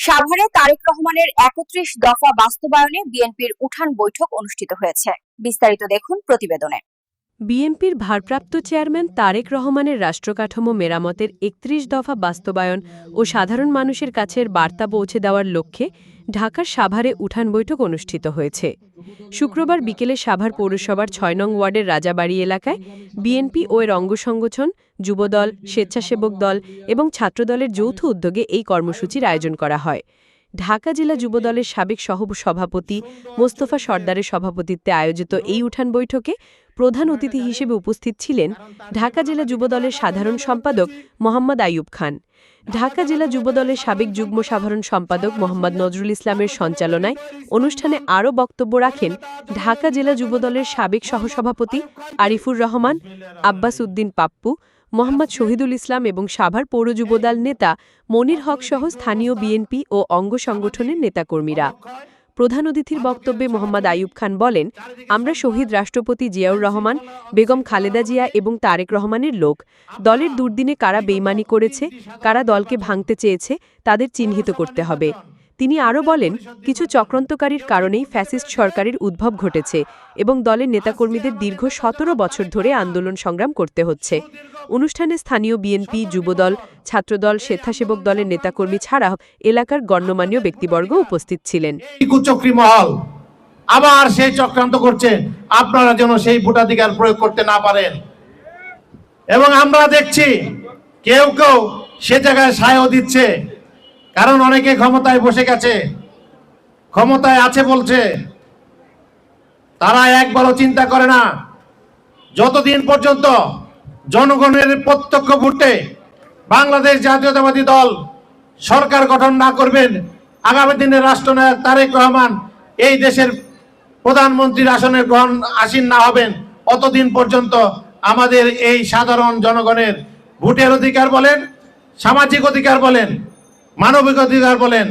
সাভারে তারেক রহমানের একত্রিশ দফা বাস্তবায়নে বিএনপির উঠান বৈঠক অনুষ্ঠিত হয়েছে। বিস্তারিত দেখুন প্রতিবেদনে। বিএনপির ভারপ্রাপ্ত চেয়ারম্যান তারেক রহমানের রাষ্ট্রকাঠামো মেরামতের একত্রিশ দফা বাস্তবায়ন ও সাধারণ মানুষের কাছের বার্তা পৌঁছে দেওয়ার লক্ষ্যে ঢাকার সাভারে উঠান বৈঠক অনুষ্ঠিত হয়েছে। শুক্রবার বিকেলে সাভার পৌরসভার ছয় নং ওয়ার্ডের রাজাবাড়ি এলাকায় বিএনপি ও এর অঙ্গ সংগঠন, যুবদল, স্বেচ্ছাসেবক দল এবং ছাত্রদলের যৌথ উদ্যোগে এই কর্মসূচির আয়োজন করা হয়। ঢাকা জেলা যুবদলের সাবেক সহ সভাপতি মোস্তফা সর্দারের সভাপতিত্বে আয়োজিত এই উঠান বৈঠকে প্রধান অতিথি হিসেবে উপস্থিত ছিলেন ঢাকা জেলা যুবদলের সাধারণ সম্পাদক মোহাম্মদ আইয়ুব খান। ঢাকা জেলা যুবদলের সাবেক যুগ্ম সাধারণ সম্পাদক মোহাম্মদ নজরুল ইসলামের সঞ্চালনায় অনুষ্ঠানে আরও বক্তব্য রাখেন ঢাকা জেলা যুবদলের সাবেক সহসভাপতি আরিফুর রহমান, আব্বাস উদ্দিন পাপ্পু, মোহাম্মদ শহীদুল ইসলাম এবং সাভার পৌর যুবদল নেতা মনির হক সহ স্থানীয় বিএনপি ও অঙ্গ সংগঠনের নেতাকর্মীরা। প্রধান অতিথির বক্তব্যে মোহাম্মদ আয়ুব খান বলেন, আমরা শহীদ রাষ্ট্রপতি জিয়াউর রহমান, বেগম খালেদা জিয়া এবং তারেক রহমানের লোক। দলের দুর্দিনে কারা বেইমানি করেছে, কারা দলকে ভাঙতে চেয়েছে, তাদের চিহ্নিত করতে হবে। তিনি আরও বলেন, কিছু চক্রান্তকারীর কারণেই ফ্যাসিস্ট সরকারের উদ্ভব ঘটেছে এবং দলের নেতাকর্মীদের দীর্ঘ সতেরো বছর ধরে আন্দোলন সংগ্রাম করতে হচ্ছে। অনুষ্ঠানে স্থানীয় বিএনপি, যুবদল, ছাত্রদল, স্বেচ্ছাসেবক দলের নেতাকর্মী ছাড়াও এলাকার গণ্যমান্য ব্যক্তিবর্গ উপস্থিত ছিলেন। আবার সেই চক্রান্ত করছে। আপনারা যেন সেই ভোটাধিকার প্রয়োগ করতে না পারেন। এবং আমরা দেখছি, কেউ কেউ সে জায়গায় সায়ও দিচ্ছে। কারণ অনেকে ক্ষমতায় বসে গেছে, ক্ষমতায় আছে বলছে, তারা একবারও চিন্তা করে না। যতদিন পর্যন্ত জনগণের প্রত্যক্ষ ভোটে বাংলাদেশ জাতীয়তাবাদী দল সরকার গঠন না করবেন, আগামী দিনে রাষ্ট্রনায়ক তারেক রহমান এই দেশের প্রধানমন্ত্রীর আসনে গ্রহণ আসীন না হবেন। অতদিন পর্যন্ত আমাদের এই সাধারণ জনগণের ভোটের অধিকার বলেন, সামাজিক অধিকার বলেন মানবিক অধিকার বলেন,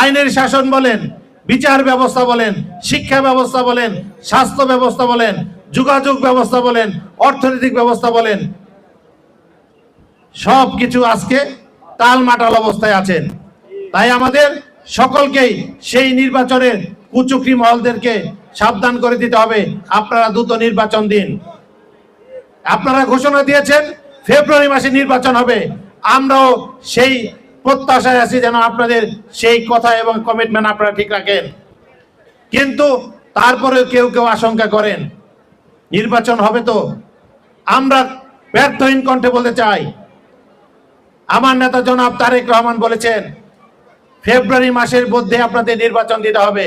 আইনের শাসন বলেন, বিচার ব্যবস্থা বলেন, শিক্ষা ব্যবস্থা বলেন, স্বাস্থ্য ব্যবস্থা বলেন, যোগাযোগ ব্যবস্থা বলেন, অর্থনৈতিক ব্যবস্থা বলেন সব কিছু আজকে টালমাটাল অবস্থায় আছেন। তাই আমাদের সকলকেই সেই নির্বাচনের কুচুকরি মহলদেরকে সাবধান করে দিতে হবে। আপনারা দ্রুত নির্বাচন দিন। আপনারা ঘোষণা দিয়েছেন, ফেব্রুয়ারি মাসে নির্বাচন হবে। আমরাও সেই প্রত্যাশায় আছি যেন আপনাদের সেই কথা এবং কমিটমেন্ট আপনারা ঠিক রাখেন। কিন্তু তারপরে কেউ কেউ আশঙ্কা করেন। নির্বাচন হবে তো। আমরা ব্যর্থহীন কণ্ঠে বলতে চাই। আমার নেতা জনাব তারেক রহমান বলেছেন, ফেব্রুয়ারি মাসের মধ্যে আপনাদের নির্বাচন দিতে হবে।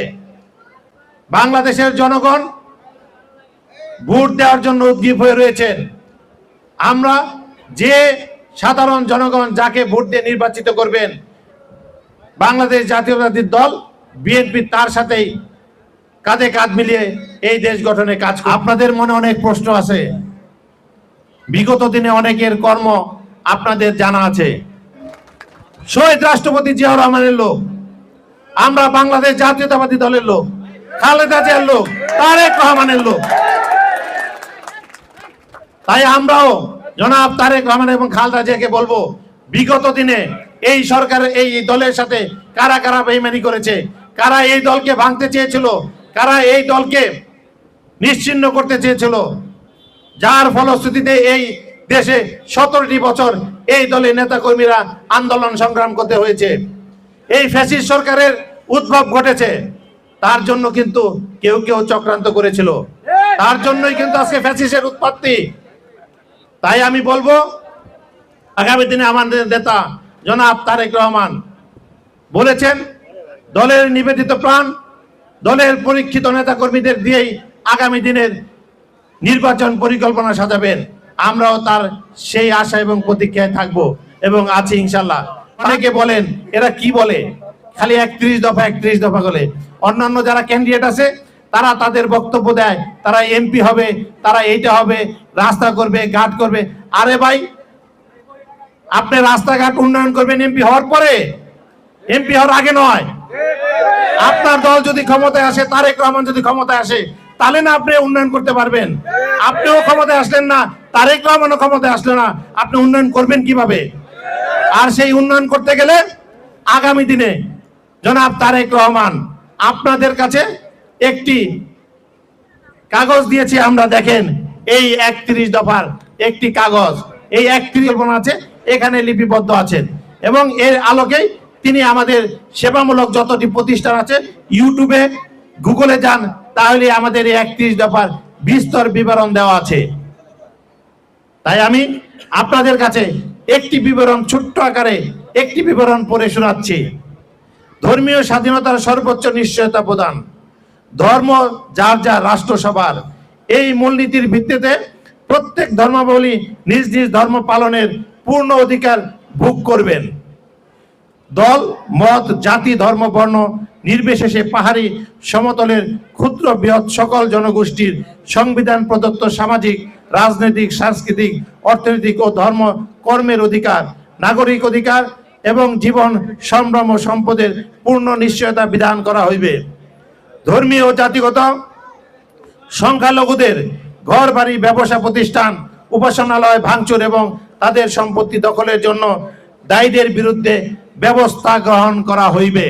বাংলাদেশের জনগণ ভোট দেওয়ার জন্য উদ্গীপ হয়ে রয়েছেন। আমরা যে সাধারণ জনগণ যাকে ভোট দিয়ে নির্বাচিত করবেন, বাংলাদেশ জাতীয়তাবাদী দল বিএনপি তার সাথেই কাঁধে কাঁধ মিলিয়ে এই দেশ গঠনে কাজ আপনাদের মনে অনেক প্রশ্ন আছে। বিগত দিনে অনেকের কর্ম আপনাদের জানা আছে। শহীদ রাষ্ট্রপতি জিয়াউর রহমানের লোক, আমরা বাংলাদেশ জাতীয়তাবাদী দলের লোক, খালেদা জিয়ার লোক, তারেক রহমানের লোক। তাই আমরাও জনাব তারেক রহমান এবং খালদা জিয়াকে বলব, বিগত দিনে এই সরকার, এই দলের সাথে কারা কারা বেইমানি করেছে, কারা এই দলকে ভাঙতে চেয়েছিল, কারা এই দলকে নিশ্চিন্ন করতে চেয়েছিল, যার ফলশ্রুতিতে এই দেশে সতেরোটি বছর এই দলের নেতাকর্মীরা আন্দোলন সংগ্রাম করতে হয়েছে। এই ফ্যাসিস্ট সরকারের উদ্ভব ঘটেছে, তার জন্য কিন্তু কেউ কেউ চক্রান্ত করেছিল। তার জন্যই কিন্তু আজকে ফ্যাসিসের উৎপত্তি। তাই আমি বলব, আগামী দিনে আমাদের নেতা জনাব তারেক রহমান বলেছেন, দলের নিবেদিত প্রাণ, দলের পরীক্ষিত নেতা কর্মীদের দিয়েই আগামী দিনের নির্বাচন পরিকল্পনা সাজাবেন। আমরাও তার সেই আশা এবং প্রতীক্ষায় থাকব এবং আছি ইনশাল্লাহ অনেকে বলেন, এরা কি বলে? খালি একত্রিশ দফা একত্রিশ দফা বলে অন্যান্য যারা ক্যান্ডিডেট আছে তারা তাদের বক্তব্য দেয়, তারা এমপি হবে, তারা এইটা হবে, রাস্তা করবে, ঘাট করবে। আরে ভাই, আপনি রাস্তাঘাট উন্নয়ন করবেন এমপি হওয়ার পরে? এমপি হওয়ার আগে নয়। আপনার দল যদি ক্ষমতায় আসে, তারেক রহমান যদি ক্ষমতায় আসে, তাহলে না আপনি উন্নয়ন করতে পারবেন। আপনিও ক্ষমতায় আসলেন না, তারেক রহমানও ক্ষমতায় আসলো না। আপনি উন্নয়ন করবেন কীভাবে? আর সেই উন্নয়ন করতে গেলে আগামী দিনে জনাব তারেক রহমান আপনাদের কাছে একটি কাগজ দিয়েছি, আমরা দেখেন, এই একত্রিশ দফার একটি কাগজ। এই একত্রিশ আছে, এখানে লিপিবদ্ধ আছেন। এবং এর আলোকেই তিনি আমাদের সেবামূলক যতটি প্রতিষ্ঠান আছে, ইউটিউবে, গুগলে যান, তাহলে আমাদের এই একত্রিশ দফার বিস্তর বিবরণ দেওয়া আছে। তাই আমি আপনাদের কাছে একটি বিবরণ, ছোট্ট আকারে একটি বিবরণ পড়ে শোনাচ্ছি। ধর্মীয় স্বাধীনতার সর্বোচ্চ নিশ্চয়তা প্রদান। ধর্ম, যার যা রাষ্ট্রসভার, এই মূলনীতির ভিত্তিতে প্রত্যেক ধর্মাবলী নিজ নিজ ধর্ম পালনের পূর্ণ অধিকার ভোগ করবেন। দল, মত, জাতি, ধর্ম, বর্ণ নির্বিশেষে পাহাড়ি সমতলের ক্ষুদ্র বৃহৎ সকল জনগোষ্ঠীর সংবিধান প্রদত্ত সামাজিক, রাজনৈতিক, সাংস্কৃতিক, অর্থনৈতিক ও ধর্ম কর্মের অধিকার, নাগরিক অধিকার এবং জীবন, সম্ভ্রম ও সম্পদের পূর্ণ নিশ্চয়তা বিধান করা হইবে। ধর্মীয় ও জাতিগত সংখ্যালঘুদের ঘর, বাড়ি, ব্যবসা, প্রতিষ্ঠান, উপাসনালয় ভাঙচুর এবং তাদের সম্পত্তি দখলের জন্য দায়ীদের বিরুদ্ধে ব্যবস্থা গ্রহণ করা হইবে।